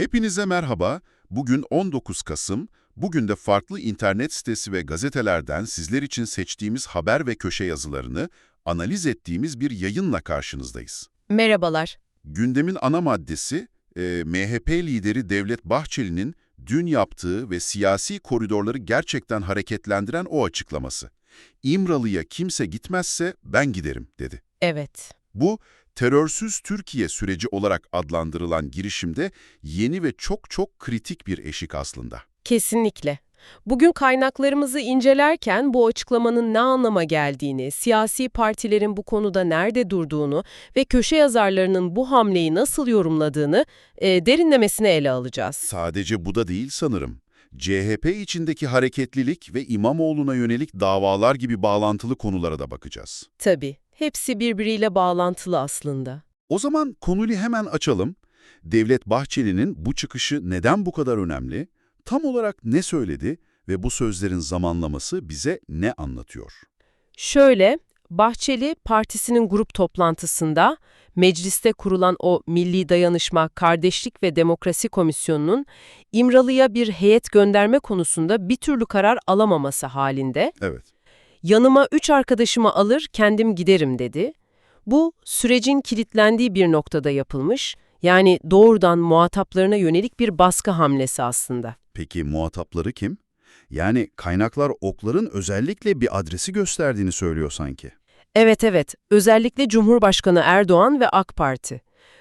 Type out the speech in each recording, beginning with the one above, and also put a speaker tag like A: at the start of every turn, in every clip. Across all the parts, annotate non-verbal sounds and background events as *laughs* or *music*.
A: Hepinize merhaba. Bugün 19 Kasım. Bugün de farklı internet sitesi ve gazetelerden sizler için seçtiğimiz haber ve köşe yazılarını analiz ettiğimiz bir yayınla karşınızdayız.
B: Merhabalar.
A: Gündemin ana maddesi, e, MHP lideri Devlet Bahçeli'nin dün yaptığı ve siyasi koridorları gerçekten hareketlendiren o açıklaması. İmralı'ya kimse gitmezse ben giderim, dedi.
B: Evet.
A: Bu, terörsüz Türkiye süreci olarak adlandırılan girişimde yeni ve çok çok kritik bir eşik aslında.
B: Kesinlikle. Bugün kaynaklarımızı incelerken bu açıklamanın ne anlama geldiğini, siyasi partilerin bu konuda nerede durduğunu ve köşe yazarlarının bu hamleyi nasıl yorumladığını e, derinlemesine ele alacağız.
A: Sadece bu da değil sanırım. CHP içindeki hareketlilik ve İmamoğlu'na yönelik davalar gibi bağlantılı konulara da bakacağız.
B: Tabii, hepsi birbiriyle bağlantılı aslında.
A: O zaman konuyu hemen açalım. Devlet Bahçeli'nin bu çıkışı neden bu kadar önemli? Tam olarak ne söyledi ve bu sözlerin zamanlaması bize ne anlatıyor?
B: Şöyle, Bahçeli partisinin grup toplantısında mecliste kurulan o Milli Dayanışma, Kardeşlik ve Demokrasi Komisyonu'nun İmralı'ya bir heyet gönderme konusunda bir türlü karar alamaması halinde
A: Evet.
B: Yanıma üç arkadaşımı alır kendim giderim dedi. Bu sürecin kilitlendiği bir noktada yapılmış, yani doğrudan muhataplarına yönelik bir baskı hamlesi aslında.
A: Peki muhatapları kim? Yani kaynaklar okların özellikle bir adresi gösterdiğini söylüyor sanki.
B: Evet evet, özellikle Cumhurbaşkanı Erdoğan ve AK Parti.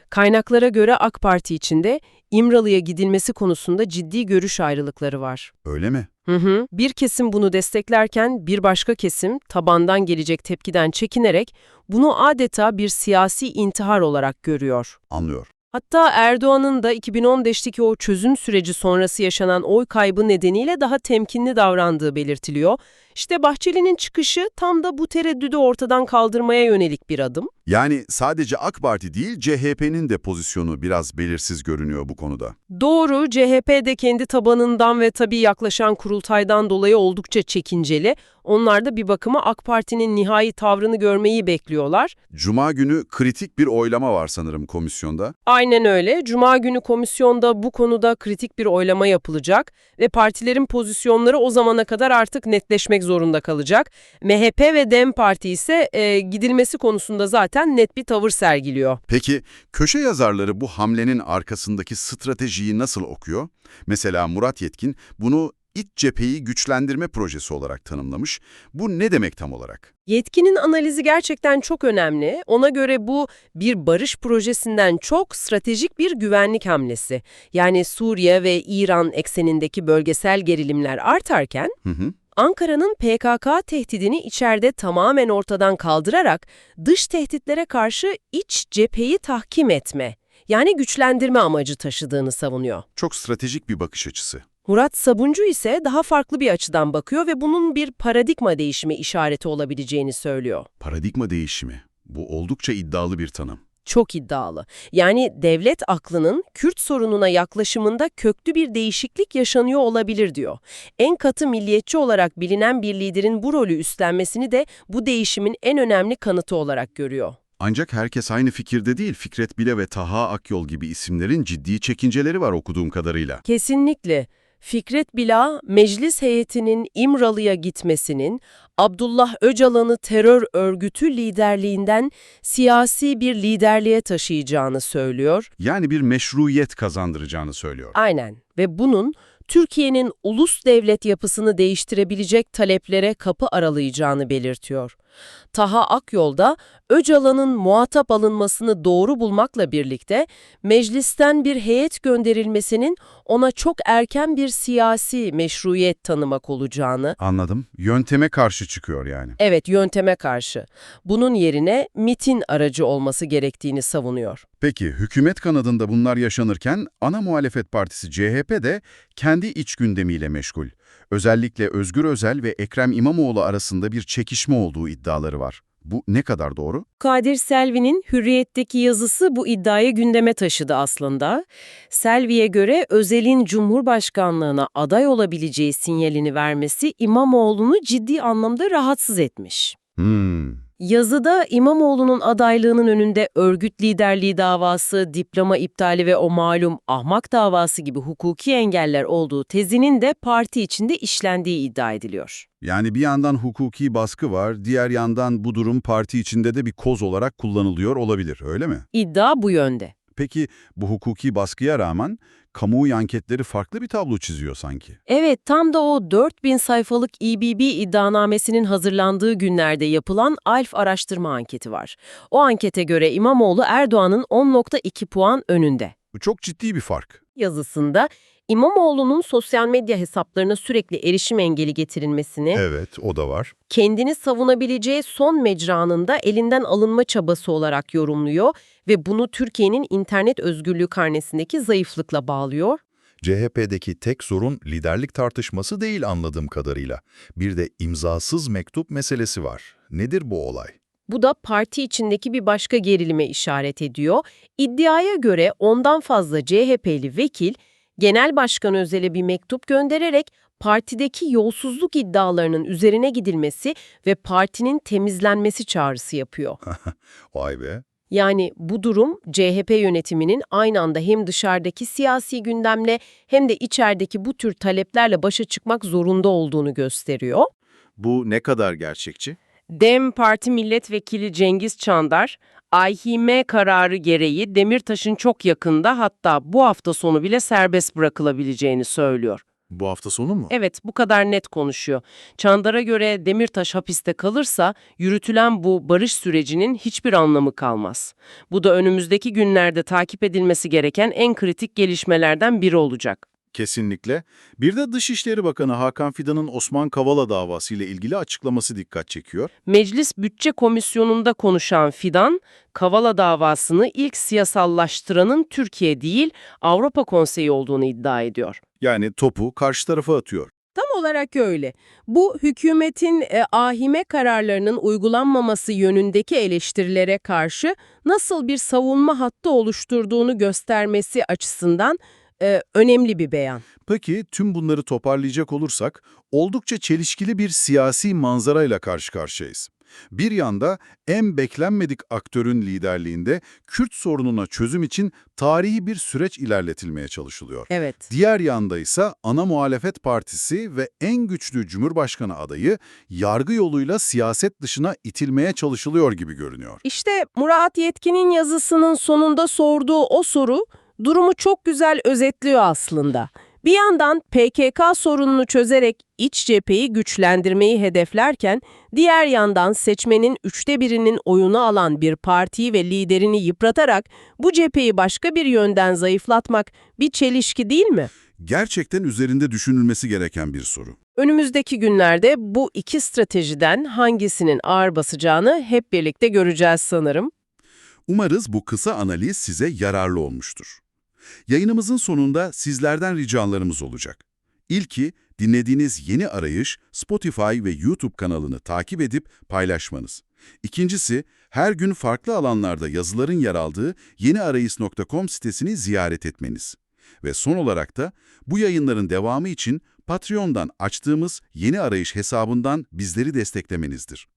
B: Kaynaklara göre AK Parti içinde İmralı'ya gidilmesi konusunda ciddi görüş ayrılıkları var.
A: Öyle mi?
B: Hı hı. Bir kesim bunu desteklerken bir başka kesim tabandan gelecek tepkiden çekinerek bunu adeta bir siyasi intihar olarak görüyor.
A: Anlıyor.
B: Hatta Erdoğan'ın da 2015'teki o çözüm süreci sonrası yaşanan oy kaybı nedeniyle daha temkinli davrandığı belirtiliyor. İşte Bahçeli'nin çıkışı tam da bu tereddüdü ortadan kaldırmaya yönelik bir adım.
A: Yani sadece AK Parti değil CHP'nin de pozisyonu biraz belirsiz görünüyor bu konuda.
B: Doğru, CHP de kendi tabanından ve tabii yaklaşan kurultaydan dolayı oldukça çekinceli. Onlar da bir bakıma AK Parti'nin nihai tavrını görmeyi bekliyorlar.
A: Cuma günü kritik bir oylama var sanırım komisyonda.
B: Aynen öyle. Cuma günü komisyonda bu konuda kritik bir oylama yapılacak ve partilerin pozisyonları o zamana kadar artık netleşmek zorunda kalacak. MHP ve DEM Parti ise e, gidilmesi konusunda zaten net bir tavır sergiliyor.
A: Peki köşe yazarları bu hamlenin arkasındaki stratejiyi nasıl okuyor? Mesela Murat Yetkin bunu iç cepheyi güçlendirme projesi olarak tanımlamış. Bu ne demek tam olarak?
B: Yetkinin analizi gerçekten çok önemli. Ona göre bu bir barış projesinden çok stratejik bir güvenlik hamlesi. Yani Suriye ve İran eksenindeki bölgesel gerilimler artarken
A: Hı hı.
B: Ankara'nın PKK tehdidini içeride tamamen ortadan kaldırarak dış tehditlere karşı iç cepheyi tahkim etme, yani güçlendirme amacı taşıdığını savunuyor.
A: Çok stratejik bir bakış açısı.
B: Murat Sabuncu ise daha farklı bir açıdan bakıyor ve bunun bir paradigma değişimi işareti olabileceğini söylüyor.
A: Paradigma değişimi. Bu oldukça iddialı bir tanım.
B: Çok iddialı. Yani devlet aklının Kürt sorununa yaklaşımında köklü bir değişiklik yaşanıyor olabilir diyor. En katı milliyetçi olarak bilinen bir liderin bu rolü üstlenmesini de bu değişimin en önemli kanıtı olarak görüyor.
A: Ancak herkes aynı fikirde değil. Fikret Bile ve Taha Akyol gibi isimlerin ciddi çekinceleri var okuduğum kadarıyla.
B: Kesinlikle. Fikret Bila, meclis heyetinin İmralı'ya gitmesinin, Abdullah Öcalan'ı terör örgütü liderliğinden siyasi bir liderliğe taşıyacağını söylüyor.
A: Yani bir meşruiyet kazandıracağını söylüyor.
B: Aynen ve bunun Türkiye'nin ulus devlet yapısını değiştirebilecek taleplere kapı aralayacağını belirtiyor. Taha Akyol da Öcalan'ın muhatap alınmasını doğru bulmakla birlikte meclisten bir heyet gönderilmesinin ona çok erken bir siyasi meşruiyet tanımak olacağını,
A: Anladım. Yönteme karşı çıkıyor yani.
B: evet yönteme karşı, bunun yerine MIT'in aracı olması gerektiğini savunuyor.
A: Peki hükümet kanadında bunlar yaşanırken ana muhalefet partisi CHP de kendi iç gündemiyle meşgul. Özellikle Özgür Özel ve Ekrem İmamoğlu arasında bir çekişme olduğu iddiaları var. Bu ne kadar doğru?
B: Kadir Selvi'nin Hürriyet'teki yazısı bu iddiayı gündeme taşıdı aslında. Selvi'ye göre Özel'in Cumhurbaşkanlığına aday olabileceği sinyalini vermesi İmamoğlu'nu ciddi anlamda rahatsız etmiş.
A: Hmm.
B: Yazıda İmamoğlu'nun adaylığının önünde örgüt liderliği davası, diploma iptali ve o malum ahmak davası gibi hukuki engeller olduğu tezinin de parti içinde işlendiği iddia ediliyor.
C: Yani bir yandan hukuki baskı var, diğer yandan bu durum parti içinde de bir koz olarak kullanılıyor olabilir, öyle mi?
B: İddia bu yönde.
C: Peki bu hukuki baskıya rağmen kamuoyu anketleri farklı bir tablo çiziyor sanki.
B: Evet, tam da o 4000 sayfalık İBB iddianamesinin hazırlandığı günlerde yapılan ALF araştırma anketi var. O ankete göre İmamoğlu Erdoğan'ın 10.2 puan önünde.
C: Bu çok ciddi bir fark.
B: Yazısında İmamoğlu'nun sosyal medya hesaplarına sürekli erişim engeli getirilmesini,
C: Evet, o da var.
B: kendini savunabileceği son mecranın da elinden alınma çabası olarak yorumluyor ve bunu Türkiye'nin internet özgürlüğü karnesindeki zayıflıkla bağlıyor.
D: CHP'deki tek sorun liderlik tartışması değil anladığım kadarıyla. Bir de imzasız mektup meselesi var. Nedir bu olay?
B: Bu da parti içindeki bir başka gerilime işaret ediyor. İddiaya göre ondan fazla CHP'li vekil, Genel Başkan Özel'e bir mektup göndererek partideki yolsuzluk iddialarının üzerine gidilmesi ve partinin temizlenmesi çağrısı yapıyor. *laughs*
D: Vay be.
B: Yani bu durum CHP yönetiminin aynı anda hem dışarıdaki siyasi gündemle hem de içerideki bu tür taleplerle başa çıkmak zorunda olduğunu gösteriyor.
E: Bu ne kadar gerçekçi?
B: DEM Parti Milletvekili Cengiz Çandar, AİHM kararı gereği Demirtaş'ın çok yakında hatta bu hafta sonu bile serbest bırakılabileceğini söylüyor.
E: Bu hafta sonu mu?
B: Evet, bu kadar net konuşuyor. Çandar'a göre Demirtaş hapiste kalırsa yürütülen bu barış sürecinin hiçbir anlamı kalmaz. Bu da önümüzdeki günlerde takip edilmesi gereken en kritik gelişmelerden biri olacak.
E: Kesinlikle. Bir de Dışişleri Bakanı Hakan Fidan'ın Osman Kavala davası ile ilgili açıklaması dikkat çekiyor.
B: Meclis Bütçe Komisyonu'nda konuşan Fidan, Kavala davasını ilk siyasallaştıranın Türkiye değil Avrupa Konseyi olduğunu iddia ediyor.
E: Yani topu karşı tarafa atıyor.
B: Tam olarak öyle. Bu hükümetin e, ahime kararlarının uygulanmaması yönündeki eleştirilere karşı nasıl bir savunma hattı oluşturduğunu göstermesi açısından e, önemli bir beyan.
E: Peki tüm bunları toparlayacak olursak oldukça çelişkili bir siyasi manzarayla karşı karşıyayız. Bir yanda en beklenmedik aktörün liderliğinde Kürt sorununa çözüm için tarihi bir süreç ilerletilmeye çalışılıyor.
B: Evet.
E: Diğer yanda ise ana muhalefet partisi ve en güçlü cumhurbaşkanı adayı yargı yoluyla siyaset dışına itilmeye çalışılıyor gibi görünüyor.
B: İşte Murat Yetkin'in yazısının sonunda sorduğu o soru durumu çok güzel özetliyor aslında. Bir yandan PKK sorununu çözerek iç cepheyi güçlendirmeyi hedeflerken, diğer yandan seçmenin üçte birinin oyunu alan bir partiyi ve liderini yıpratarak bu cepheyi başka bir yönden zayıflatmak bir çelişki değil mi?
A: Gerçekten üzerinde düşünülmesi gereken bir soru.
B: Önümüzdeki günlerde bu iki stratejiden hangisinin ağır basacağını hep birlikte göreceğiz sanırım.
A: Umarız bu kısa analiz size yararlı olmuştur. Yayınımızın sonunda sizlerden ricalarımız olacak. İlki, dinlediğiniz yeni arayış Spotify ve YouTube kanalını takip edip paylaşmanız. İkincisi, her gün farklı alanlarda yazıların yer aldığı yeniarayış.com sitesini ziyaret etmeniz. Ve son olarak da bu yayınların devamı için Patreon'dan açtığımız Yeni Arayış hesabından bizleri desteklemenizdir.